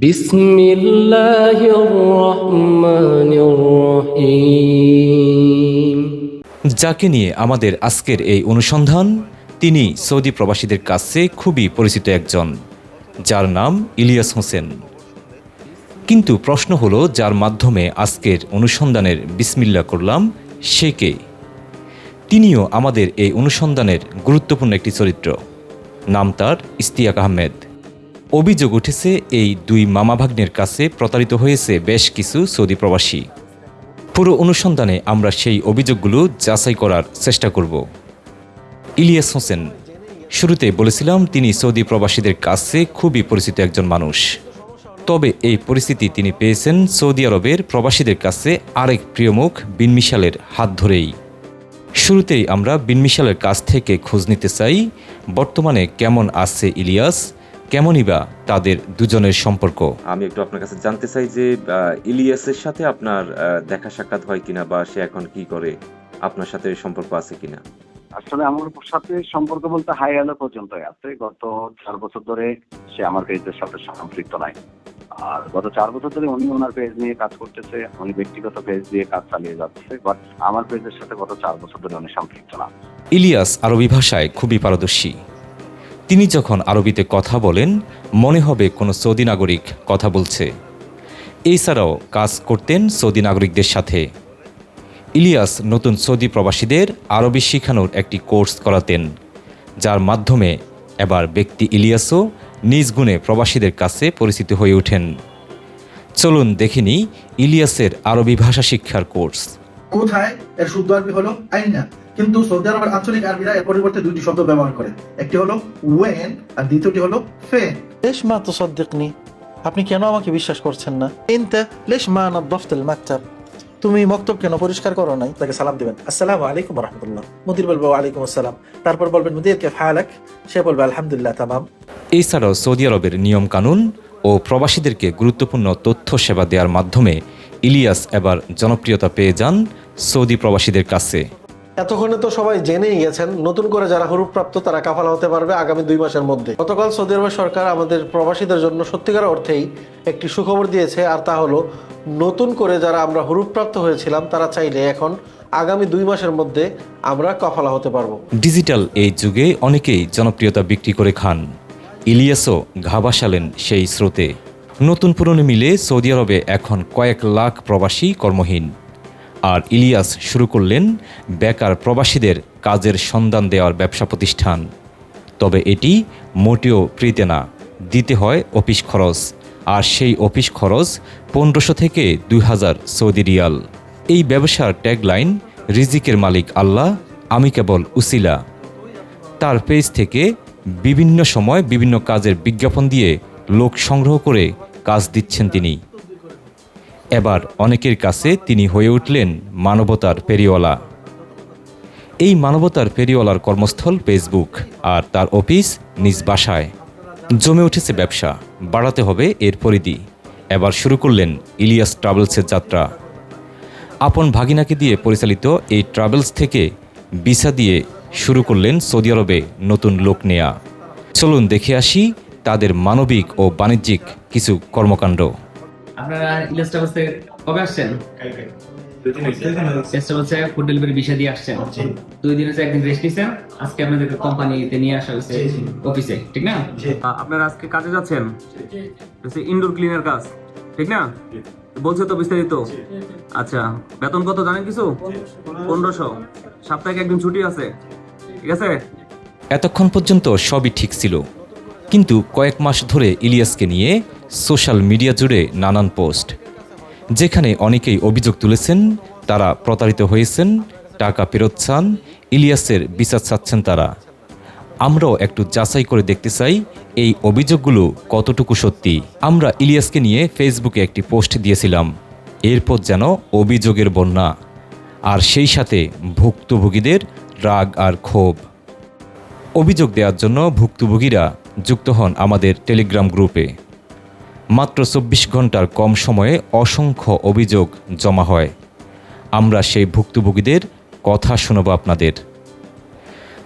بسم الله الرحمن الرحيم যাকে নিয়ে আমাদের আজকের এই অনুসন্ধান তিনি সৌদি প্রবাসীদের কাছে খুবই পরিচিত একজন যার নাম ইলিয়াস হোসেন কিন্তু প্রশ্ন হলো যার মাধ্যমে আজকের অনুসন্ধানের বিসমিল্লা করলাম সে কে তিনিও আমাদের এই অনুসন্ধানের গুরুত্বপূর্ণ একটি চরিত্র নাম তার ইস্তিয়াক আহমেদ অভিযোগ উঠেছে, এই দুই মামাভাগ্নের কাছে প্রতারিত হয়েছে বেশ কিছু সৌদি প্রবাসী। পুরো অনুসন্ধানে আমরা সেই অভিযোগগুলো যাচাই করার চেষ্টা করব। ইলিয়াস হোসেন, শুরুতে বলেছিলাম তিনি সৌদি প্রবাসীদের কাছে খুবই পরিচিত একজন মানুষ। তবে এই পরিস্থিতি তিনি পেয়েছেন সৌদি আরবের প্রবাসীদের কাছে আরেক প্রিয়মুখ বিন মিশালের হাত ধরেই। শুরুতেই আমরা বিনমিশালের কাছ থেকে খোঁজ নিতে চাই, বর্তমানে কেমন আছে ইলিয়াস কেমনই বা তাদের দুজনের সম্পর্ক? আমি একটু আপনার কাছে জানতে চাই যে ইলিয়াসের সাথে আপনার দেখা সাক্ষাৎ হয় কিনা বা সে এখন কি করে? আপনার সাথে সম্পর্ক আছে কিনা? আসলে আমার সাথে সম্পর্ক বলতে হাই হ্যালো পর্যন্ত আছে। গত চার বছর ধরে সে আমার পেজের সাথে সম্পৃক্ত নাই। আর গত চার বছর ধরে উনি ওনার পেজ নিয়ে কাজ করতেছে উনি ব্যক্তিগত পেজ দিয়ে কাজ চালিয়ে যাচ্ছে বাট আমার পেজের সাথে গত চার বছর ধরে উনি সম্পৃক্ত না। ইলিয়াস আরবি ভাষায় খুবই পারদর্শী। তিনি যখন আরবিতে কথা বলেন, মনে হবে কোনো সৌদি নাগরিক কথা বলছে। এছাড়াও কাজ করতেন সৌদি নাগরিকদের সাথে। ইলিয়াস নতুন সৌদি প্রবাসীদের আরবি শেখানোর একটি কোর্স করাতেন, যার মাধ্যমে এবার ব্যক্তি ইলিয়াসও নিজ গুণে প্রবাসীদের কাছে পরিচিত হয়ে ওঠেন। চলুন দেখিনি ইলিয়াসের আরবি ভাষা শিক্ষার কোর্স। কোথায়? এর শুদ্ধ আরবি হলো আইনা। কিন্তু সৌদি আরবের আঞ্চলিক আরবিরা এর পরিবর্তে দুইটি শব্দ ব্যবহার করে। একটি হলো ওয়েন আর দ্বিতীয়টি হলো ফে লেশ মা তুসাদ্দিকনি আপনি কেন আমাকে বিশ্বাস করছেন না? ইনতা লেশ মা নাদদাফতাল মাকতাব। তুমি মক্তব কেন পরিষ্কার করো নাই? তাকে সালাম দিবেন। আসসালামু আলাইকুম রহমতুল্লাহ। মুদির বলব আলাইকুম আসসালাম। তারপর বলবেন মুদির কে ফালাক? সে বলবে আলহামদুলিল্লাহ তামাম। এছাড়াও সৌদি আরবের নিয়ম কানুন ও প্রবাসীদেরকে গুরুত্বপূর্ণ তথ্য সেবা দেওয়ার মাধ্যমে ইলিয়াস এবার জনপ্রিয়তা পেয়ে যান সৌদি প্রবাসীদের কাছে। এতক্ষণে তো সবাই জেনেই গেছেন, নতুন করে যারা হরুপ্রাপ্ত তারা কাফালা হতে পারবে আগামী দুই মাসের মধ্যে। গতকাল সৌদি আরবের সরকার আমাদের প্রবাসীদের জন্য সত্যিকার অর্থেই একটি সুখবর দিয়েছে, আর তা হলো, নতুন করে যারা আমরা হরুপ্রাপ্ত হয়েছিলাম, তারা চাইলে এখন আগামী দুই মাসের মধ্যে আমরা কাফালা হতে পারব। ডিজিটাল এই যুগে অনেকেই জনপ্রিয়তা বিক্রি করে খান। ইলিয়াসও ঘা বাসালেন সেই স্রোতে। নতুন পুরনো মিলে সৌদি আরবে এখন কয়েক লাখ প্রবাসী কর্মহীন। আর ইলিয়াস শুরু করলেন বেকার প্রবাসীদের কাজের সন্ধান দেওয়ার ব্যবসা প্রতিষ্ঠান। তবে এটি মোটেও ফ্রিতে না, দিতে হয় অফিস খরচ, আর সেই অফিস খরচ পনেরোশো থেকে দুই হাজার সৌদি রিয়াল। এই ব্যবসার ট্যাগলাইন, রিজিকের মালিক আল্লাহ, আমি কেবল উসিলা। তার পেজ থেকে বিভিন্ন সময় বিভিন্ন কাজের বিজ্ঞাপন দিয়ে লোক সংগ্রহ করে কাজ দিচ্ছেন তিনি। এবার অনেকের কাছে তিনি হয়ে উঠলেন মানবতার পেরিওয়ালা এই মানবতার পেরিওয়ালার কর্মস্থল ফেসবুক আর তার অফিস নিজ বাসায়। জমে উঠেছে ব্যবসা, বাড়াতে হবে এর পরিধি। এবার শুরু করলেন ইলিয়াস ট্রাভেলসের যাত্রা। আপন ভাগিনাকে দিয়ে পরিচালিত এই ট্রাভেলস থেকে ভিসা দিয়ে শুরু করলেন সৌদি আরবে নতুন লোক নেয়া। চলুন দেখে আসি তাদের মানবিক ও বাণিজ্যিক কিছু কর্মকাণ্ড। আপনারা থেকে কবে আসছেন? ফুড ডেলিভারি বিষয় দিয়ে আসছেন। দুই দিন হচ্ছে একদিন রেস্ট নিছেন আজকে আপনাদেরকে কোম্পানিতে নিয়ে আসা হয়েছে অফিসে ঠিক না? আপনারা আজকে কাজে যাচ্ছেন? ইনডোর ক্লিনার কাজ ঠিক না? বলছে তো বিস্তারিত। আচ্ছা বেতন কত জানেন কিছু? পনেরোশো। সপ্তাহে একদিন ছুটি আছে? ঠিক আছে? এতক্ষণ পর্যন্ত সবই ঠিক ছিল। কিন্তু কয়েক মাস ধরে ইলিয়াসকে নিয়ে সোশ্যাল মিডিয়া জুড়ে নানান পোস্ট। যেখানে অনেকেই অভিযোগ তুলেছেন, তারা প্রতারিত হয়েছেন, টাকা ফেরত চান, ইলিয়াসের বিচার চাচ্ছেন তারা। আমরাও একটু যাচাই করে দেখতে চাই এই অভিযোগগুলো কতটুকু সত্যি। আমরা ইলিয়াসকে নিয়ে ফেসবুকে একটি পোস্ট দিয়েছিলাম। এরপর যেন অভিযোগের বন্যা। আর সেই সাথে ভুক্তভোগীদের রাগ আর ক্ষোভ। অভিযোগ দেওয়ার জন্য ভুক্তভোগীরা যুক্ত হন আমাদের টেলিগ্রাম গ্রুপে। মাত্র চব্বিশ ঘণ্টার কম সময়ে অসংখ্য অভিযোগ জমা হয়। আমরা সেই ভুক্তভোগীদের কথা শোনাব আপনাদের।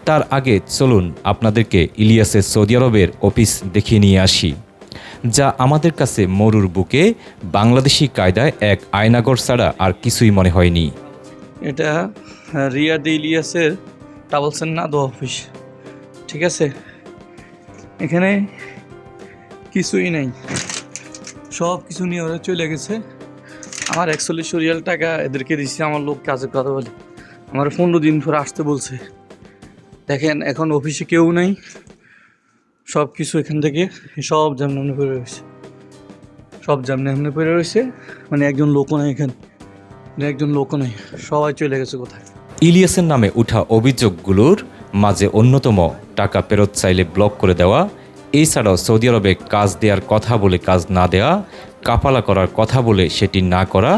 তার আগে চলুন আপনাদেরকে ইলিয়াসের সৌদি আরবের অফিস দেখিয়ে নিয়ে আসি, যা আমাদের কাছে মরুর বুকে বাংলাদেশি কায়দায় এক আয়নাগর ছাড়া আর কিছুই মনে হয়নি। এটা রিয়াদ ইলিয়াসের ট্রাভেলসের নাদো অফিস, ঠিক আছে? এখানে কিছুই নাই। সব কিছু নিয়ে ওরা চলে গেছে। আমার একচল্লিশ রিয়াল টাকা এদেরকে দিচ্ছি আমার লোক কাজের কথা বলে। আমার পনেরো দিন পরে আসতে বলছে। দেখেন, এখন অফিসে কেউ নাই। সব কিছু এখান থেকে সব জামনে পড়ে রয়েছে। সব জামনে এমনি পড়ে রয়েছে। মানে একজন লোকও নাই এখানে। মানে একজন লোকও নাই। সবাই চলে গেছে কোথায়? ইলিয়াসের নামে উঠা অভিযোগগুলোর মাঝে অন্যতম টাকা ফেরত চাইলে ব্লক করে দেওয়া এছাড়াও সৌদি আরবে কাজ দেওয়ার কথা বলে কাজ না দেওয়া কাপালা করার কথা বলে সেটি না করা,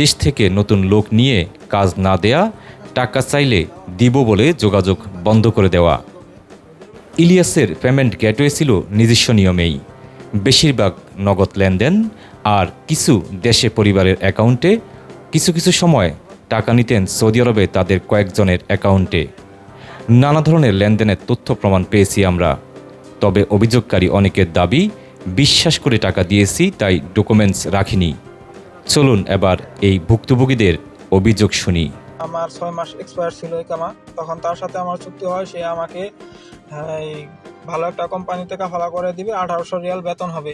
দেশ থেকে নতুন লোক নিয়ে কাজ না দেয়া, টাকা চাইলে দিব বলে যোগাযোগ বন্ধ করে দেওয়া। ইলিয়াসের পেমেন্ট গেটওয়ে ছিল নিজস্ব নিয়মেই। বেশিরভাগ নগদ লেনদেন আর কিছু দেশে পরিবারের অ্যাকাউন্টে কিছু কিছু সময় টাকা নিতেন সৌদি আরবে তাদের কয়েকজনের অ্যাকাউন্টে। নানা ধরনের লেনদেনের তথ্য প্রমাণ পেয়েছি আমরা। তবে অভিযোগকারী অনেকের দাবি, বিশ্বাস করে টাকা দিয়েছি, তাই ডকুমেন্টস রাখিনি। চলুন এবার এই ভুক্তভোগীদের অভিযোগ শুনি। আমার ছয় মাস এক্সপায়ার ছিল একামা তখন তার সাথে আমার চুক্তি হয়, সে আমাকে ভালো একটা কোম্পানি থেকে কাফালা করে দিবে, আঠারোশো রিয়াল বেতন হবে।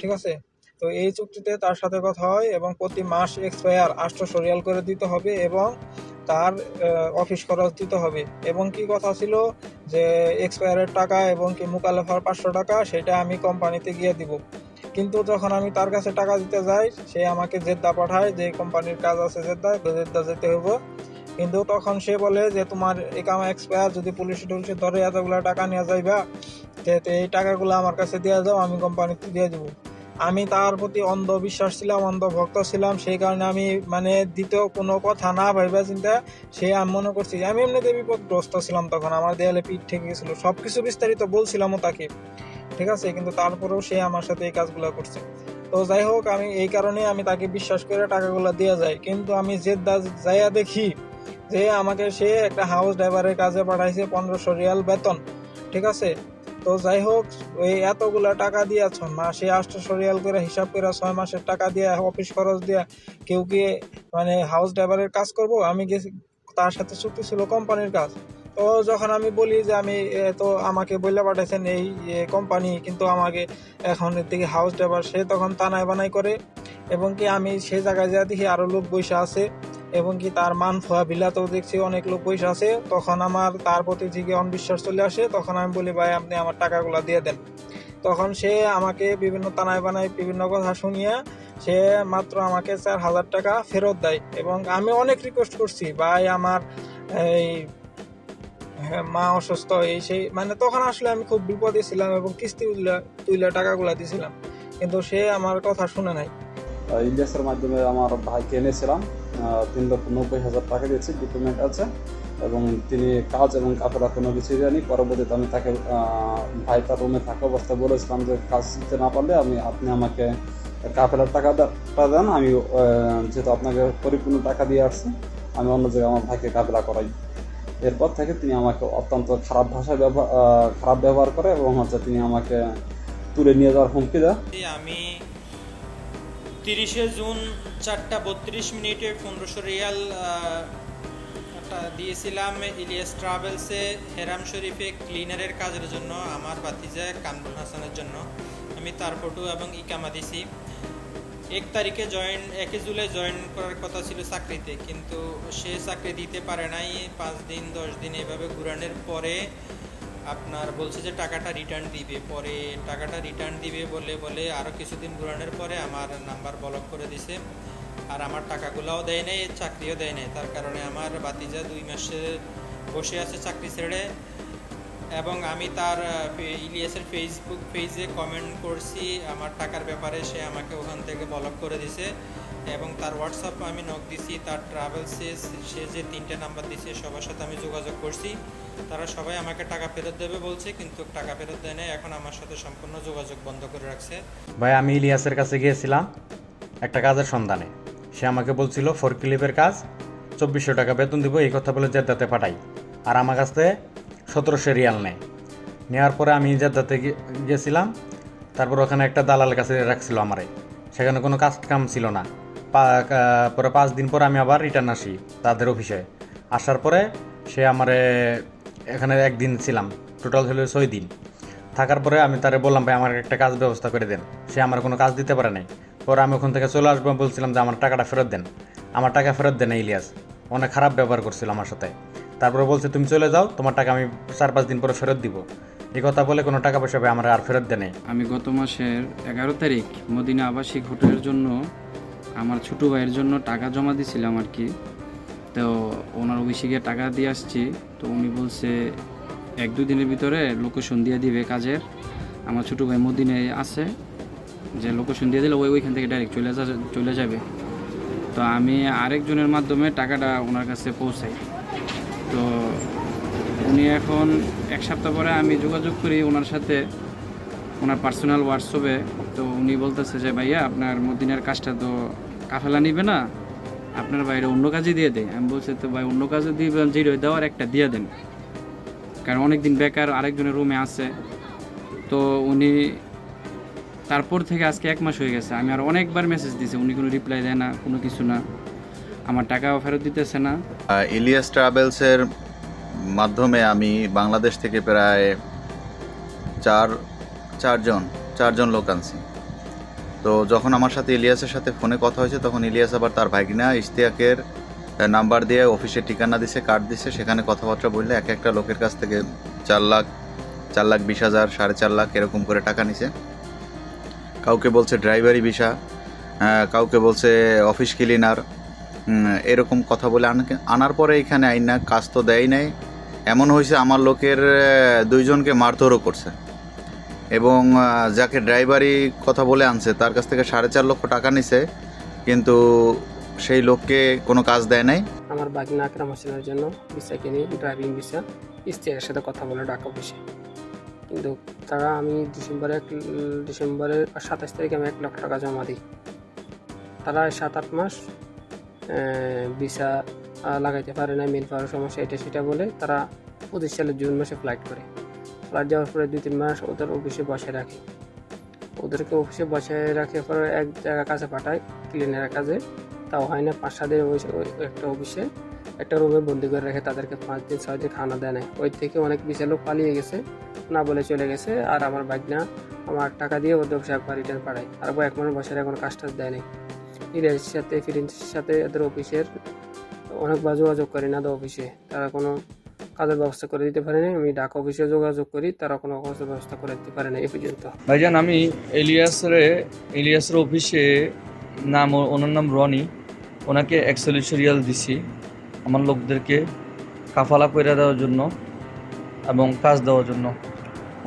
ঠিক আছে? তো এই চুক্তিতে তার সাথে কথা হয় এবং প্রতি মাস এক্সপায়ার আটশোশো রিয়াল করে দিতে হবে এবং তার অফিস খরচ দিতে হবে। এবং কি কথা ছিল? যে এক্সপায়ারের টাকা এবং কি মুকালেফার পাঁচশো টাকা, সেটা আমি কোম্পানিতে গিয়ে দিব। কিন্তু যখন আমি তার কাছে টাকা দিতে যাই, সে আমাকে জেদ্দা পাঠায় যে কোম্পানির কাজ আছে জেদ্দা জেদ্দা যেতে হবে কিন্তু তখন সে বলে যে, তোমার একামা এক্সপায়ার, যদি পুলিশে টুলিশে ধরে এতগুলো টাকা নিয়ে যাইবা এই টাকাগুলো আমার কাছে দিয়ে যাও আমি কোম্পানিতে দিয়ে দেবো। আমি তার প্রতি অন্ধ বিশ্বাস ছিলাম অন্ধ ভক্ত ছিলাম, সেই কারণে আমি মানে দ্বিতীয় কোনো কথা না ভাইবা চিন্তা সে আমি মনে করছি আমি এমনি এমনিতে বিপদগ্রস্ত ছিলাম তখন। আমার দেয়ালে পিঠ ঠেকে গেছিল। সব কিছু বিস্তারিত বলছিলামও তাকে। ঠিক আছে? কিন্তু তারপরেও সে আমার সাথে এই কাজগুলো করছে। তো যাই হোক, আমি এই কারণে আমি তাকে বিশ্বাস করে টাকাগুলো দিয়ে যাই কিন্তু আমি যে যাইয়া দেখি যে, আমাকে সে একটা হাউস ড্রাইভারের কাজে পাঠাইছে পনেরোশো রিয়াল বেতন। ঠিক আছে? তো যাই হোক ওই এতগুলা টাকা দিয়ে মাসে আটশোশো রিয়াল করে হিসাব করে ছয় মাসের টাকা দিয়ে অফিস খরচ দিয়ে কেউ কি মানে হাউস ড্রাইভারের কাজ করব? আমি তার সাথে চুক্তি ছিল কোম্পানির কাজ। তো যখন আমি বলি যে আমি তো আমাকে বলে পাঠাইছেন এই কোম্পানি কিন্তু আমাকে এখন থেকে হাউস ড্রাইভার সে তখন তানায় বানাই করে, এবং কি আমি সেই জায়গায় যা দেখি আরও লোক বসে আছে। এবং কি তার মান ফোয়া বিলাতেও দেখছি অনেক লোক পয়সা আছে। তখন আমার তার প্রতি থেকে অনবিশ্বাস চলে আসে, তখন আমি বলি, ভাই, আপনি আমার টাকাগুলো দিয়ে দেন। তখন সে আমাকে বিভিন্ন তানায় বানায়, বিভিন্ন কথা শুনিয়ে সে মাত্র আমাকে চার হাজার টাকা ফেরত দেয়। এবং আমি অনেক রিকোয়েস্ট করছি, ভাই, আমার এই মা অসুস্থ, এই সেই মানে তখন আসলে আমি খুব বিপদে ছিলাম এবং কিস্তি তুইলা টাকাগুলা দিছিলাম। কিন্তু সে আমার কথা শুনে নাই। ইলিয়াসের মাধ্যমে আমার ভাইকে এনেছিলাম। তিন লক্ষ নব্বই হাজার টাকা দিয়েছি ডকুমেন্ট আছে, এবং তিনি কাজ এবং কাপড়া কোনো কিছু দেয়নি। পরবর্তীতে আমি তাকে ভাই তার রুমে থাকা অবস্থায় বলেছিলাম যে, কাজ দিতে না পারলে আমি, আপনি আমাকে কাফেলার টাকা দে- টা দেন, আমি যেহেতু আপনাকে পরিপূর্ণ টাকা দিয়ে আসছি, আমি অন্য জায়গায় আমার ভাইকে কাফেলা করাই। এরপর থেকে তিনি আমাকে অত্যন্ত খারাপ ভাষায় ব্যবহার খারাপ ব্যবহার করে এবং হচ্ছে তিনি আমাকে তুলে নিয়ে যাওয়ার হুমকি দেয়। আমি তিরিশে জুন চারটা বত্রিশ মিনিটে পনেরোশো রিয়াল দিয়েছিলাম ইলিয়াস ট্রাভেলসে, হেরাম শরীফে ক্লিনারের কাজের জন্য, আমার বাতিজা কামরুল হাসানের জন্য। আমি তার ফটো এবং ইকামা দিছি। এক তারিখে জয়েন একে জুলাই জয়েন করার কথা ছিল চাকরিতে, কিন্তু সে চাকরি দিতে পারে নাই। পাঁচ দিন, দশ দিন এভাবে ঘুরানোর পরে আপনার বলছে যে টাকাটা রিটার্ন দিবে, পরে টাকাটা রিটার্ন দিবে বলে বলে আরও কিছুদিন ঘুরানোর পরে আমার নাম্বার ব্লক করে দিছে। আর আমার টাকাগুলোও দেয় নাই, চাকরিও দেয় নাই। তার কারণে আমার বাতিজা দুই মাসে বসে আছে চাকরি ছেড়ে। এবং আমি তার ইলিয়াসের ফেসবুক পেজে কমেন্ট করছি। আমার টাকার ব্যাপারে সে আমাকে ওখান থেকে ব্লক করে দিছে। এবং তার হোয়াটসঅ্যাপ আমি নক দিছি, তার ট্রাভেলসে সে যে তিনটে নাম্বার দিছে, সবার সাথে আমি যোগাযোগ করছি। তারা সবাই আমাকে টাকা ফেরত দেবে বলছে, কিন্তু টাকা ফেরত দেয় নাই, এখন আমার সাথে সম্পূর্ণ যোগাযোগ বন্ধ করে রাখছে। ভাই, আমি ইলিয়াসের কাছে গিয়েছিলাম একটা কাজের সন্ধানে। সে আমাকে বলছিল ফোর ক্লিপের কাজ, চব্বিশশো টাকা বেতন দিব, এই কথা বলে জেদ্দাতে পাঠাই। আর আমার কাছ সতেরোশো রিয়াল নেয় নেওয়ার পরে আমি জেদ্দাতে গে- গেছিলাম। তারপর ওখানে একটা দালাল কাছে রাখছিল আমারে। সেখানে কোনো কাজ কাম ছিল না। পরে পাঁচ দিন পর আমি আবার রিটার্ন আসি তাদের অফিসে আসার পরে সে আমারে এখানে একদিন ছিলাম টোটাল হলো ছয় দিন। থাকার পরে আমি তারে বললাম, ভাই, আমার একটা কাজ ব্যবস্থা করে দেন। সে আমার কোনো কাজ দিতে পারে নাই। পরে আমি ওখান থেকে চলে আসব বলছিলাম যে, আমার টাকাটা ফেরত দেন। আমার টাকা ফেরত দেন ইলিয়াস। অনেক খারাপ ব্যবহার করছিল আমার সাথে। তারপরে বলছে, তুমি চলে যাও, তোমার টাকা আমি চার পাঁচ দিন পরে ফেরত দিব। এই কথা বলে কোনো টাকা পয়সা আমার আর ফেরত দেয় আমি গত মাসের এগারো তারিখ মদিনা আবাসিক হোটেলের জন্য আমার ছোটো ভাইয়ের জন্য টাকা জমা দিয়েছিলাম আর কি। তো ওনার অফিসে গিয়ে টাকা দিয়ে আসছি। তো উনি বলছে, এক দুই দিনের ভিতরে লোকেশন দিয়ে দিবে কাজের। আমার ছোটো ভাই মদিনায় আছে। যে লোকেশন দিয়ে দিলে ওই ওইখান থেকে ডাইরেক্ট চলে যা, চলে যাবে। তো আমি আরেকজনের মাধ্যমে টাকাটা ওনার কাছে পৌঁছাই। তো উনি এখন এক সপ্তাহ পরে আমি যোগাযোগ করি ওনার সাথে। ওনার পার্সোনাল হোয়াটসঅ্যাপে তো উনি বলতেছে যে, ভাইয়া, আপনার মদিনার কাজটা তো কাফেলা নিবে না, আপনার বাইরে অন্য কাজে দিয়ে দেয়। আমি বলছি, তো ভাই, অন্য কাজে দিবেন যেটা দেওয়ার একটা দিয়ে দেন। কারণ অনেক দিন বেকার, আরেকজনের রুমে আছে। তো উনি তারপর থেকে আজকে এক মাস হয়ে গেছে, আমি আর অনেকবার মেসেজ দিয়েছি উনি কোনো রিপ্লাই দেয় না, কোনো কিছু না। আমার টাকাও ফেরত দিতেছে না। ইলিয়াস ট্রাভেলসের মাধ্যমে আমি বাংলাদেশ থেকে প্রায় চার, চারজন চারজন লোক আনছি। তো যখন আমার সাথে ইলিয়াসের সাথে ফোনে কথা হয়েছে, তখন ইলিয়াস আবার তার ভাগিনা ইশতিয়াকের নাম্বার দিয়ে অফিসের ঠিকানা দিছে কার্ড দিছে, সেখানে কথাবার্তা বললে এক একটা লোকের কাছ থেকে চার লাখ চার লাখ বিশ হাজার, সাড়ে চার লাখ এরকম করে টাকা নিছে। কাউকে বলছে ড্রাইভারি ভিসা কাউকে বলছে অফিস ক্লিনার এরকম কথা বলে আন- আনার পরে এখানে আইনা কাজ তো দেয় নাই। এমন হয়েছে আমার লোকের দুইজনকে মারধরও করছে। এবং যাকে ড্রাইভারি কথা বলে আনছে, তার কাছ থেকে সাড়ে চার লক্ষ টাকা নিছে, কিন্তু সেই লোককে কোনো কাজ দেয় নাই। আমার বাগিনা আকরাম হোসেনের জন্য ভিসা কিনি ড্রাইভিং ভিসা ইস্তিয়াকের সাথে কথা বলে ঢাকা অফিসে কিন্তু তারা আমি ডিসেম্বরে এক- ডিসেম্বরের সাতাশ তারিখে আমি এক লক্ষ টাকা জমা দিই। তারা সাত আট মাস ভিসা লাগাইতে পারে না মেল পাওয়ার সমস্যা, এটা সেটা বলে তারা পঁচিশ সালের জুন মাসে ফ্লাইট করে। ফ্লাইট যাওয়ার পরে দুই তিন মাস ওদের অফিসে বসে রাখে। ওদেরকে অফিসে বসায় রাখে পরে এক জায়গার কাছে পাঠায় ক্লিনারের কাজে তাও হয় না পাঁচ সাত ওই একটা অফিসে একটা রুমে বন্দি করে রেখে, তাদেরকে পাঁচ দিন, ছয় দিন খানা দেয় না ওই থেকে অনেক বিশাল লোক পালিয়ে গেছে, না বলে চলে গেছে। আর আমার বাইক না আমার টাকা দিয়ে ওদের অফিসে একবার রিটার্ন পাঠায়। আর এক মাস বছরে এখন কাজ টাজ দেয় নাই। ইলিয়াসের সাথে ফিরেন্সের সাথে এদের অফিসের অনেকবার যোগাযোগ করি না তো অফিসে তারা কোনো কাজের ব্যবস্থা করে দিতে পারেনি। আমি ডাক অফিসে যোগাযোগ করি, তারা কোনো কাজের ব্যবস্থা করে দিতে পারে না এই পর্যন্ত। ভাইজান, আমি ইলিয়াসের এলিয়াসের অফিসে নাম, ওনার নাম রনি। ওনাকে এক্সেলিশরিয়াল দিছি আমার লোকদেরকে কাফালা করে দেওয়ার জন্য এবং কাজ দেওয়ার জন্য।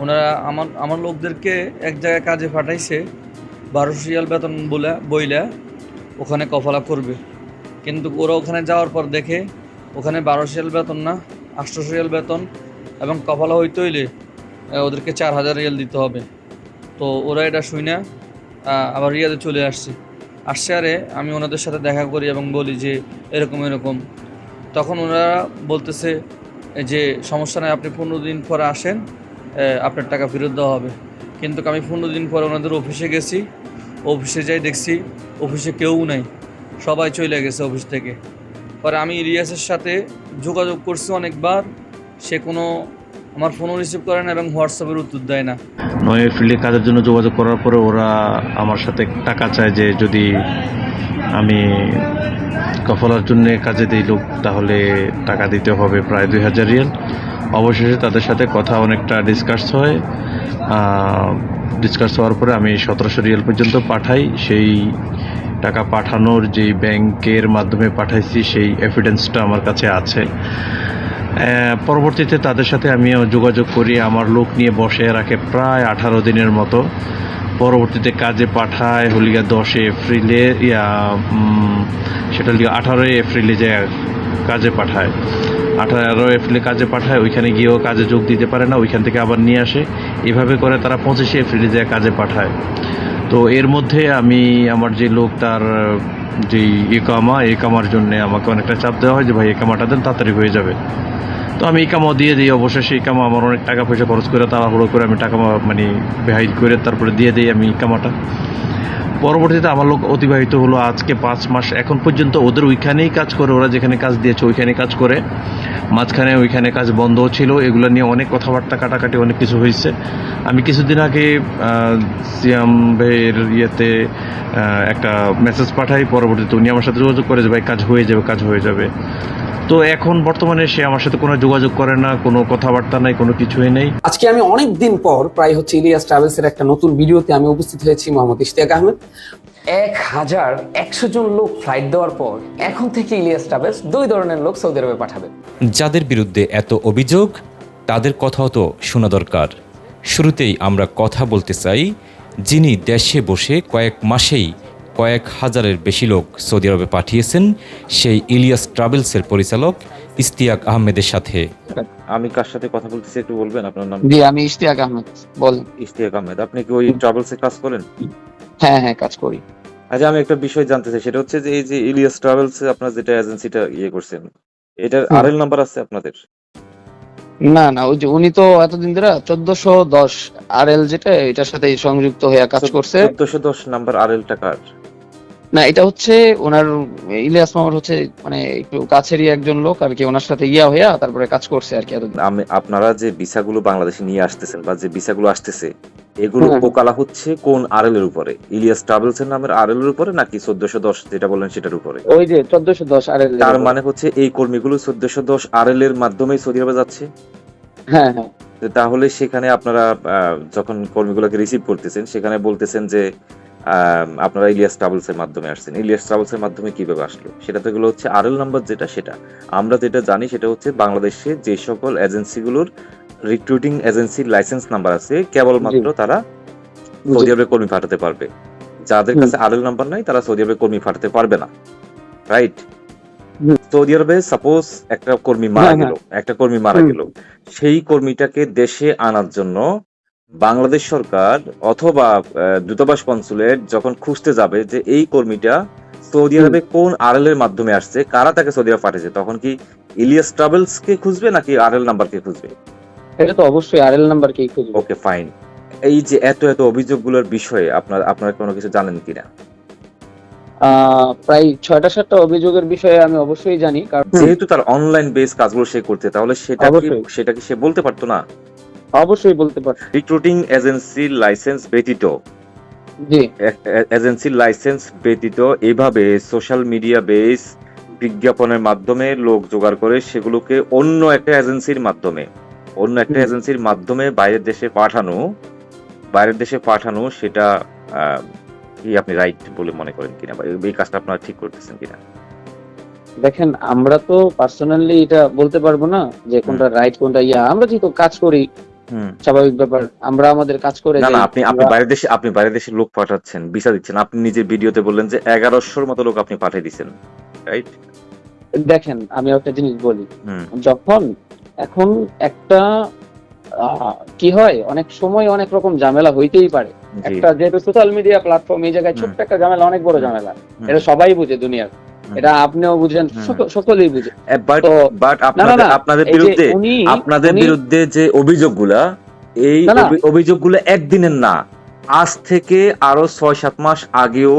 ওনারা আমার আমার লোকদেরকে এক জায়গায় কাজে পাঠাইছে বারোশো রিয়াল বেতন বলে, বইলা ওখানে কফালা করবে। কিন্তু ওরা ওখানে যাওয়ার পর দেখে ওখানে বারোশো রিয়াল বেতন না আটশোশো রিয়াল বেতন এবং কফালা হইতে হইলে ওদেরকে চার হাজার রিয়াল দিতে হবে। তো ওরা এটা শুই না আবার রিয়াদে চলে আসছে। আসছে আরে আমি ওনাদের সাথে দেখা করি এবং বলি যে এরকম এরকম। তখন ওনারা বলতেছে যে সমস্যা নাই, আপনি পনেরো দিন পরে আসেন আপনার টাকা ফেরত দেওয়া হবে। কিন্তু আমি পনেরো দিন পরে ওনাদের অফিসে গেছি। অফিসে যাই দেখছি, অফিসে কেউ নাই। সবাই চলে গেছে অফিস থেকে। পরে আমি রিয়াসের সাথে যোগাযোগ করছি অনেকবার। সে কোনো আমার ফোনও রিসিভ করে না এবং হোয়াটসঅ্যাপের উত্তর দেয় না। নয় ফিল্ডে কাজের জন্য যোগাযোগ করার পরে ওরা আমার সাথে টাকা চায় যে যদি আমি কফলার জন্য কাজে দিই লোক, তাহলে টাকা দিতে হবে প্রায় দুই হাজার রিয়াল। অবশেষে তাদের সাথে কথা অনেকটা ডিসকাস হয়। ডিসকাস হওয়ার পরে আমি সতেরোশো রিয়াল পর্যন্ত পাঠাই। সেই টাকা পাঠানোর যেই ব্যাংকের মাধ্যমে পাঠাইছি, সেই এভিডেন্সটা আমার কাছে আছে। পরবর্তীতে তাদের সাথে আমিও যোগাযোগ করি, আমার লোক নিয়ে বসে রাখে প্রায় আঠারো দিনের মতো। পরবর্তীতে কাজে পাঠায় হলিয়া দশে এপ্রিলে, ইয়া সেটা হলিয়া আঠারোই এপ্রিলে যে কাজে পাঠায়। আঠারো এপ্রিলে কাজে পাঠায়, ওইখানে গিয়েও কাজে যোগ দিতে পারে না, ওইখান থেকে আবার নিয়ে আসে। এভাবে করে তারা পঁচিশে এপ্রিলে যে কাজে পাঠায়। তো এর মধ্যে আমি আমার যে লোক তার, যে একামা একামার জন্য আমাকে অনেকটা চাপ দেওয়া হয় যে, ভাই একামাটা দেন, তাড়াতাড়ি হয়ে যাবে। তো আমি ইকামাও দিয়ে দিই সেই ইকামা আমার অনেক টাকা পয়সা খরচ করে, তাড়াহুড়ো করে আমি টাকা মানে বেহাই করে তারপরে দিয়ে দিই আমি ইকামাটা। পরবর্তীতে আমার লোক অতিবাহিত হলো আজকে পাঁচ মাস। এখন পর্যন্ত ওদের ওইখানেই কাজ করে, ওরা যেখানে কাজ দিয়েছে ওইখানে কাজ করে। মাঝখানে ওইখানে কাজ বন্ধ ছিল, এগুলো নিয়ে অনেক কথাবার্তা কাটাকাটি অনেক কিছু হয়েছে। আমি কিছুদিন আগে সিয়াম ভাইয়ের ইয়েতে একটা মেসেজ পাঠাই, পরবর্তীতে উনি আমার সাথে যোগাযোগ করে যে, ভাই, কাজ হয়ে যাবে, কাজ হয়ে যাবে। তো এখন বর্তমানে সে আমার সাথে কোনো যোগাযোগ করে না কোনো কথাবার্তা নাই কোনো কিছুই নেই। আজকে আমি অনেক দিন পর প্রায় হচ্ছে ইলিয়াস ট্রাভেলস এর একটা নতুন ভিডিওতে আমি উপস্থিত হয়েছি মোহাম্মদ ইশতিয়াক আহমেদ। এক হাজার একশো জন লোক ফ্লাইট দেওয়ার পর এখন থেকে ইলিয়াস ট্রাভেলস দুই ধরনের লোক সৌদি আরবে পাঠাবে। যাদের বিরুদ্ধে এত অভিযোগ তাদের কথাও তো শোনা দরকার। শুরুতেই আমরা কথা বলতে চাই যিনি দেশে বসে কয়েক মাসেই কয়েক হাজারের বেশি লোক সৌদি আরবে পাঠিয়েছেন। সেই ইলিয়াস ট্রাভেলসের পরিচালক ইস্তিয়াক আহমেদের সাথে। আমি কার সাথে কথা বলতেছি একটু বলবেন? আপনার নাম জি আমি ইশতিয়াক আহমেদ বলেন। ইশতিয়াক আহমেদ আপনি কি ওই ট্রাভেলসে কাজ করেন? হ্যাঁ হ্যাঁ কাজ করি। আচ্ছা আমি একটা বিষয় জানতে চাই সেটা হচ্ছে যে এই যে ইলিয়াস ট্রাভেলস আপনার যেটা এজেন্সিটা ইয়ে করছেন এটার। আরএল নাম্বার আছে আপনাদের? না না ওই যে উনি তো এতদিন ধরে চোদ্দশো দশ আর এল যেটা এটার সাথে সংযুক্ত হয়ে কাজ করছে। চোদ্দশো দশ নাম্বার আরএল টাকার না এটা হচ্ছে ওনার ইলিয়াস মামার হচ্ছে মানে একটু কাছেরই একজন লোক আর কি ওনার সাথে ইয়া হইয়া তারপরে কাজ করছে আর কি আমি আপনারা যে ভিসাগুলো বাংলাদেশে নিয়ে আসতেছেন বা যে ভিসাগুলো আসতেছে এগুলো হুম। ওকালা হচ্ছে কোন আরএল এর উপরে? ইলিয়াস ট্রাভেলস এর নামের আরএল এর উপরে নাকি চোদ্দশো দশ যেটা বললেন সেটার উপরে? ওই যে চোদ্দশো দশ আর তার মানে হচ্ছে এই কর্মীগুলো চোদ্দশো দশ আরএল এর মাধ্যমেই সৌদি আরবে যাচ্ছে? হ্যাঁ হ্যাঁ। তাহলে সেখানে আপনারা যখন কর্মীগুলোকে রিসিভ করতেছেন সেখানে বলতেছেন যে আপনারা ইলিয়াস ট্রাভেলস এর মাধ্যমে আসছেন। ইলিয়াস ট্রাভেলস এর মাধ্যমে কীভাবে আসলো? সেটা তো এগুলো হচ্ছে আরএল নাম্বার যেটা সেটা। আমরা যেটা জানি সেটা হচ্ছে বাংলাদেশে যে সকল এজেন্সিগুলোর রিক্রুটিং এজেন্সির লাইসেন্স নাম্বার আছে কেবলমাত্র তারা সৌদি আরবে কর্মী পাঠাতে পারবে। যাদের কাছে আরএল নাম্বার নাই তারা সৌদি আরবে কর্মী পাঠাতে পারবে না। রাইট সৌদি আরবে সাপোজ একটা কর্মী মারা হ্যাঁ, গেল একটা কর্মী মারা। গেল। সেই কর্মীটাকে দেশে আনার জন্য বাংলাদেশ সরকার অথবা দূতাবাস কনসুলেট যখন খুঁজতে যাবে যে এই কর্মীটা সৌদি আরবে কোন আরএল এর মাধ্যমে আসছে কারা তাকে সৌদি আরবে পাঠিয়েছে তখন কি ইলিয়াস ট্রাভেলস কে খুঁজবে নাকি আরএল নাম্বার কে খুঁজবে? এটা তো অবশ্যই আরএল নাম্বার কি খুঁজবে। Okay fine. এই যে এত এত অভিযোগগুলোর বিষয়ে আপনার আপনারা কোনো কিছু জানেন কিনা? প্রায় ছয়টা সাতটা অভিযোগের বিষয়ে আমি অবশ্যই জানি কারণ যেহেতু তার অনলাইন বেস কাজগুলো সে করতে তাহলে সেটা কি সেটা কি সে বলতে পারতো না? অবশ্যই বলতে পারি। রিক্রুটিং এজেন্সির লাইসেন্স ব্যতীত। জি। এজেন্সির লাইসেন্স ব্যতীত এভাবে সোশ্যাল মিডিয়া বেস বিজ্ঞাপনের মাধ্যমে লোক জোগাড় করে সেগুলোকে অন্য একটা এজেন্সির মাধ্যমে অন্য একটা এজেন্সির মাধ্যমে বাইরের দেশে পাঠানো বাইরের দেশে পাঠানো সেটা কি আপনি রাইট বলে মনে করেন কিনা বা এই কাজটা আপনারা ঠিক করতেছেন কিনা? দেখেন আমরা তো পার্সোনালি এটা বলতে পারব না যে কোনটা রাইট কোনটা ইয়া। আমরা যেহেতু কাজ করি স্বাভাবিক ব্যাপার। আমরা আমাদের কাজ করে না না আপনি আপনি বাইরের দেশে আপনি বাইরের দেশে লোক পাঠাচ্ছেন ভিসা দিচ্ছেন আপনি নিজের ভিডিওতে বললেন যে এগারোশোর মতো লোক আপনি পাঠিয়ে দিচ্ছেন রাইট দেখেন আমি একটা জিনিস বলি। যখন এখন একটা কি হয় অনেক সময় অনেক রকম ঝামেলা হইতেই পারে। একটা যেহেতু সোশ্যাল মিডিয়া প্ল্যাটফর্ম এই জায়গায় ছোট্ট একটা ঝামেলা অনেক বড় ঝামেলা। এটা সবাই বুঝে দুনিয়ার। এটা আপনিও বুঝেন সকলেই বুঝে। বাট আপনাদের আপনাদের বিরুদ্ধে আপনাদের বিরুদ্ধে যে অভিযোগগুলা এই অভিযোগগুলো একদিনের না। আজ থেকে আরও ছয় সাত মাস আগেও।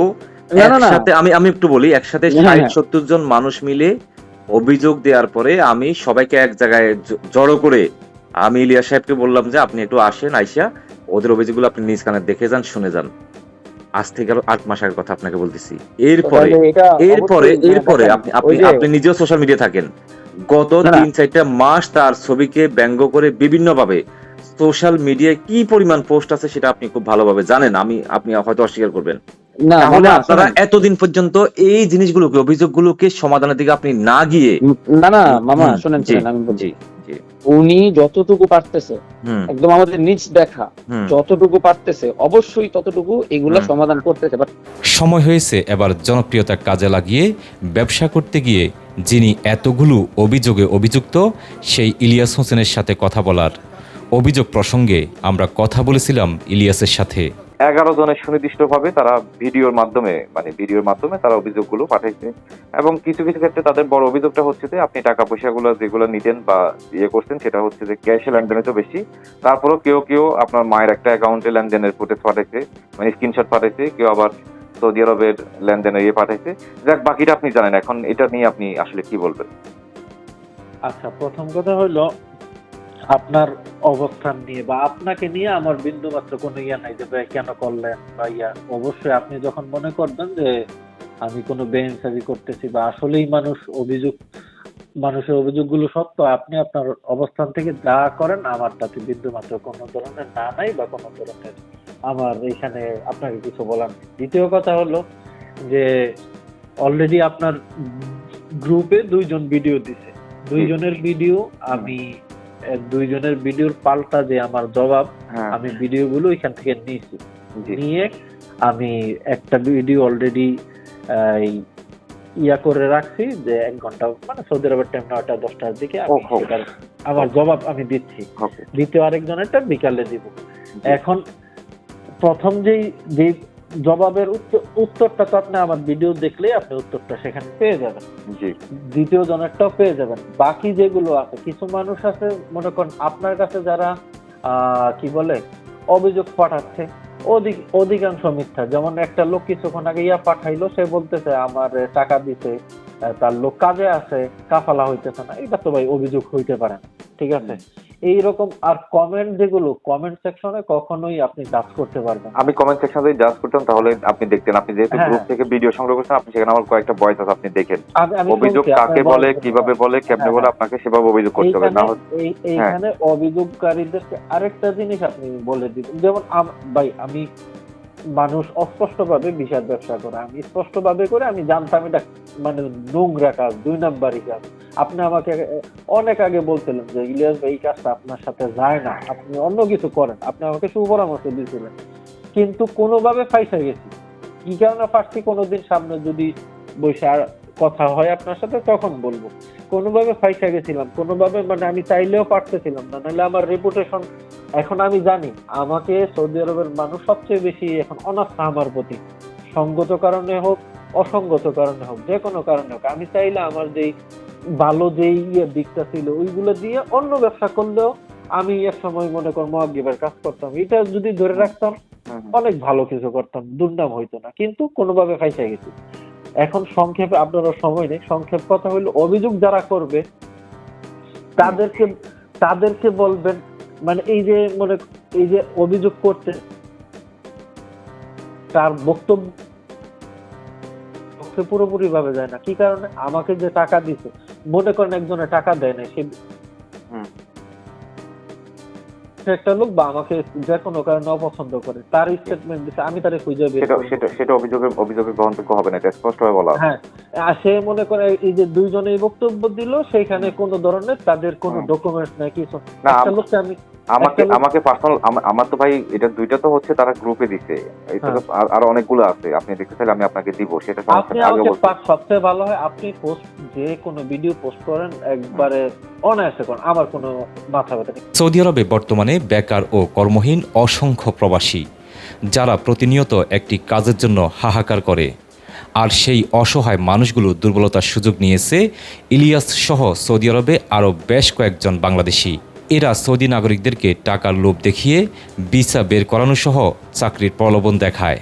একসাথে আমি আমি একটু বলি একসাথে হ্যাঁ, ষাট হ্যাঁ। সত্তর জন মানুষ মিলে অভিযোগ দেওয়ার পরে আমি সবাইকে এক জায়গায় জড়ো করে আমি ইলিয়া সাহেবকে বললাম যে আপনি একটু আসেন আইসা। ওদের অভিযোগগুলো আপনি নিজ কানে দেখে যান শুনে যান। আজ থেকে আরও আট মাস আগের কথা আপনাকে বলতেছি। এরপরে এরপরে এরপরে আপনি আপনি আপনি নিজেও সোশ্যাল মিডিয়া থাকেন। গত। তিন চারটা মাস তার ছবিকে ব্যঙ্গ করে বিভিন্ন ভাবে সোশ্যাল মিডিয়ায় কি পরিমাণ পোস্ট আছে সেটা আপনি খুব ভালোভাবে জানেন। আমি আপনি হয়তো অস্বীকার করবেন। তাহলে আপনারা এতদিন পর্যন্ত এই জিনিসগুলোকে অভিযোগগুলোকে সমাধানের দিকে আপনি না গিয়ে না না মামা শোনেন আমি বলছি। উনি যতটুকু পারতেছে একদম আমাদের নিজ দেখা যতটুকু পারতেছে অবশ্যই ততটুকু এগুলা। সমাধান করতেছে। বাট সময় হয়েছে এবার জনপ্রিয়তা কাজে লাগিয়ে ব্যবসা করতে গিয়ে যিনি এতগুলো অভিযোগে অভিযুক্ত সেই ইলিয়াস হোসেনের সাথে কথা বলার অভিযোগ প্রসঙ্গে আমরা কথা বলেছিলাম ইলিয়াসের সাথে। এগারো জনের সুনির্দিষ্টভাবে তারা ভিডিওর মাধ্যমে মানে ভিডিওর মাধ্যমে তারা অভিযোগগুলো পাঠাইছে। এবং কিছু কিছু ক্ষেত্রে তাদের বড় অভিযোগটা হচ্ছে যে, আপনি টাকা পয়সাগুলো যেগুলো নিতেন বা ইয়ে করছেন সেটা হচ্ছে যে ক্যাশে লেনদেনে তো বেশি। তারপরেও কেউ কেউ আপনার মায়ের একটা অ্যাকাউন্টে লেনদেনের ফুটেজ পাঠাইছে মানে স্ক্রিনশট পাঠাইছে, কেউ আবার সৌদি আরবের লেনদেনের ইয়ে পাঠাইছে। যাক, বাকিটা আপনি জানেন। এখন এটা নিয়ে আপনি আসলে কি বলবেন? আচ্ছা প্রথম কথা হলো আপনার অবস্থান নিয়ে বা আপনাকে নিয়ে আমার বিন্দু মাত্র কোনো ইয়া নাই যে ভাই কেন করলেন? বা ইয়া। অবশ্যই আপনি যখন মনে করবেন যে আমি কোনো বেইনসাফি করতেছি বা আসলেই মানুষ অভিযোগ মানুষের অভিযোগগুলো সত্য আপনি আপনার অবস্থান থেকে যা করেন আমার তাতে বিন্দু মাত্র কোনো ধরনের না নাই বা কোনো ধরনের আমার এখানে আপনাকে কিছু বলার নেই। দ্বিতীয় কথা হলো যে অলরেডি আপনার গ্রুপে দুইজন ভিডিও দিছে। দুইজনের ভিডিও আমি দুইজনের ভিডিওর পাল্টা যে আমার জবাব হ্যাঁ। আমি ভিডিওগুলো এখান থেকে নিয়েছি। নিয়ে আমি একটা ভিডিও অলরেডি ইয়া করে রাখছি যে এক ঘণ্টা মানে সৌদি আরবের টাইম নয়টা দশটার দিকে আমি আমার জবাব আমি দিচ্ছি। দ্বিতীয় আরেকজনেরটা বিকালে দিব। এখন প্রথম যেই যে জবাবের উত্তর উত্তরটা তো আপনি আমার ভিডিও দেখলেই আপনি উত্তরটা সেখানে পেয়ে যাবেন। দ্বিতীয় জনেরটাও পেয়ে যাবেন। বাকি যেগুলো আছে কিছু মানুষ আছে মনে করেন আপনার কাছে যারা আহ, কি বলে অভিযোগ পাঠাচ্ছে অধিক অধিকাংশ মিথ্যা। যেমন একটা লোক কিছুক্ষণ আগে ইয়া পাঠাইলো সে বলতেছে আমার টাকা দিতে তার লোক কাজে আছে কাফালা হইতেছে না। এটা তো ভাই অভিযোগ হইতে পারে না। ঠিক আছে? এইরকম আর কমেন্ট যেগুলো কমেন্ট সেকশনে কখনোই আপনি জাজ করতে পারবেন আমি কমেন্ট সেকশনে যদি জাজ করতাম তাহলে আপনি দেখতেন আপনি যেহেতু হ্যাঁ। গ্রুপ থেকে ভিডিও সংগ্রহ করছেন আপনি সেখানে আমার কয়েকটা ভয়েস আছে আপনি দেখেন। অভিযোগ কাকে বলে কীভাবে বলে কেমনে হ্যাঁ, বলে হ্যাঁ। আপনাকে সেভাবে অভিযোগ করতে হবে। না এইখানে এই- হ্যাঁ। অভিযোগকারীদেরকে আরেকটা জিনিস আপনি বলে দিবেন। যেমন ভাই আমি মানুষ অস্পষ্টভাবে বিষাদ ব্যবসা করে। আমি স্পষ্টভাবে করে আমি জানতাম এটা মানে নোংরা কাজ, দুই নাম্বারই কাজ আপনি আমাকে অনেক আগে বলছিলেন যে, ইলিয়াস ভাই, এই কাজটা আপনার সাথে যায় না। আপনি অন্য কিছু করেন। আপনি আমাকে সুপরামর্শ দিয়েছিলেন। কিন্তু কোনোভাবে ফাইসা গেছি। কি কারণে ফাঁসছি? কোনোদিন সামনে যদি বসে আর কথা হয় আপনার সাথে, তখন বলব। কোনোভাবে ফাইসা গেছিলাম। কোনোভাবে মানে আমি চাইলেও পারতেছিলাম না। নাহলে আমার রেপুটেশন এখন আমি জানি আমাকে সৌদি আরবের মানুষ সবচেয়ে বেশি এখন অনাস্থা আমার প্রতি। সঙ্গত কারণে হোক অসঙ্গত কারণে হোক যে কোনো কারণে হোক আমি চাইলে আমার যেই ভালো যেই ইয়ে দিকটা ছিল ওইগুলো দিয়ে অন্য ব্যবসা করলেও আমি এক সময় মনে কর মহাগিবের কাজ করতাম। এটা যদি ধরে রাখতাম অনেক ভালো কিছু করতাম দুর্নাম হইতো না। কিন্তু কোনোভাবে ফাইসা গেছি। এখন সংক্ষেপে আপনারা সময় নেই। সংক্ষেপ কথা হইল অভিযোগ যারা করবে তাদেরকে তাদেরকে বলবেন মানে এই যে মনে এই যে অভিযোগ করতে তার বক্তব্য পক্ষে পুরোপুরি ভাবে যায় না। কি কারণে? আমাকে যে টাকা দিছে মনে করেন একজনে টাকা দেয় না সে একটা লোক বা আমাকে যে কোনো কারণে অপছন্দ করে তার স্টেটমেন্ট দিছে আমি তারে খুঁজে বের সেটা সেটা অভিযোগের অভিযোগের গ্রহণযোগ্য হবে না এটা স্পষ্টভাবে বলা হ্যাঁ আর সে মনে করে এই যে দুইজনেই বক্তব্য দিল সেইখানে কোনো ধরনের তাদের কোনো ডকুমেন্টস নাই কিছু না, একটা লোককে আমি আমাকে আমাকে পার্সোনাল আমার তো ভাই এটা দুইটা তো হচ্ছে তারা গ্রুপে দিছে। এটা তো আর- আরও অনেকগুলো আছে। আপনি দেখতে চাইলে আমি আপনাকে দিব। সেটা আপনি সবচেয়ে ভালো হয় আপনি পোস্ট যে কোনো ভিডিও পোস্ট করেন একবারে অনায়াসে করেন। আমার কোনো মাথা ব্যথা সৌদি আরবে বর্তমানে বেকার ও কর্মহীন অসংখ্য প্রবাসী যারা প্রতিনিয়ত একটি কাজের জন্য হাহাকার করে। আর সেই অসহায় মানুষগুলো দুর্বলতার সুযোগ নিয়েছে। ইলিয়াস সহ সৌদি আরবে আরও বেশ কয়েকজন বাংলাদেশি। এরা সৌদি নাগরিকদেরকে টাকার লোভ দেখিয়ে ভিসা বের করানো সহ চাকরির প্রলোভন দেখায়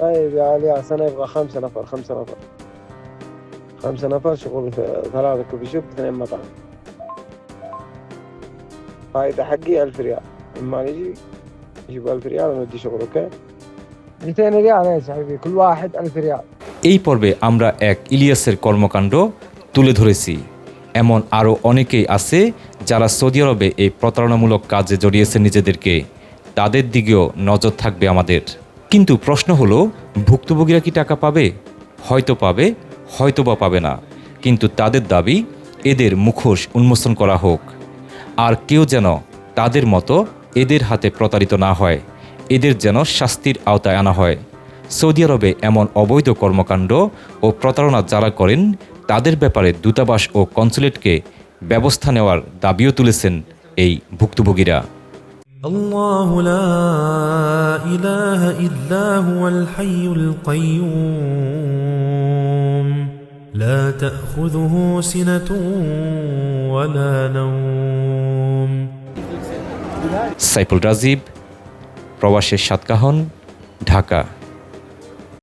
طيب يا علي سنة يبغى خمسة نفر خمسة نفر خمسة نفر شغل في ثلاثة كوفي شوب اثنين مطعم فايدة حقي ألف ريال لما نجي يجيب ألف ريال ونودي شغل أوكي 200 ريال ايش يا حبيبي كل واحد ألف ريال এই পর্বে আমরা এক ইলিয়াসের কর্মকাণ্ড তুলে ধরেছি এমন আরও অনেকেই আছে যারা সৌদি আরবে এই প্রতারণামূলক কাজে জড়িয়েছে নিজেদেরকে। তাদের দিকেও নজর থাকবে আমাদের। কিন্তু প্রশ্ন হলো, ভুক্তভোগীরা কি টাকা পাবে? হয়তো পাবে হয়তো বা পাবে না। কিন্তু তাদের দাবি, এদের মুখোশ উন্মোচন করা হোক। আর কেউ যেন তাদের মতো এদের হাতে প্রতারিত না হয়, এদের যেন শাস্তির আওতায় আনা হয়। সৌদি আরবে এমন অবৈধ কর্মকাণ্ড ও প্রতারণা যারা করেন তাদের ব্যাপারে দূতাবাস ও কনসুলেটকে ব্যবস্থা নেওয়ার দাবিও তুলেছেন এই ভুক্তভোগীরা الله لا إله إلا هو الحي القيوم لا تأخذه سنة ولا نوم সাইফুল রাজীব প্রবাসের সাতকাহন ঢাকা